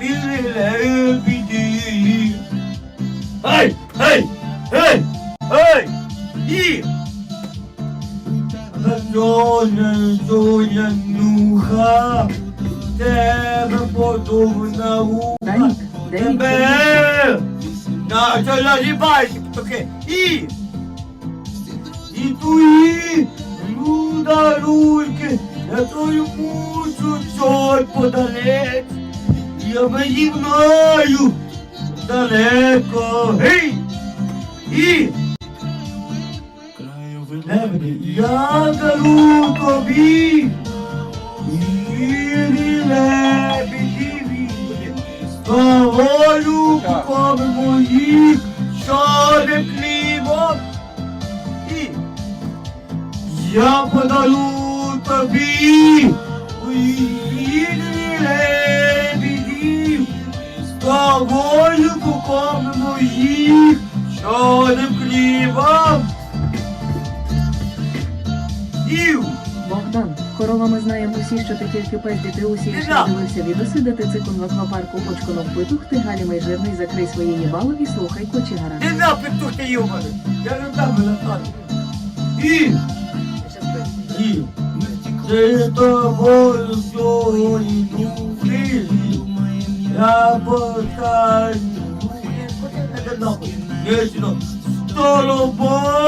Birileri bilir. Hey! Hey! Hey! Hey! E Zojan, Zojan, Nuha Tebe podobna uha Tebe Na, to lá de baixo, porque I E tu I Luda, que Eu sou muito chorpo da leite мені мною далеко. Гей! І! Я дару тобі. Вірі лебеді, вірі. Тобою купами моїх, що не хлібом. І я подару тобі Купами моїх, що не хлібом. Ів! Богдан, корова ми знаємо усі, що ти тільки пес усі, Не що да. дивився відоси, де ти цикун в аквапарку очконом питух, ти галі майжирний, закрий свої їбало і слухай кочі гарант. Не на петух ти йобаний. Я не дам на хату. І, і, ти тобою сьогодні. Я покаю. Не сюди. З тобою. І,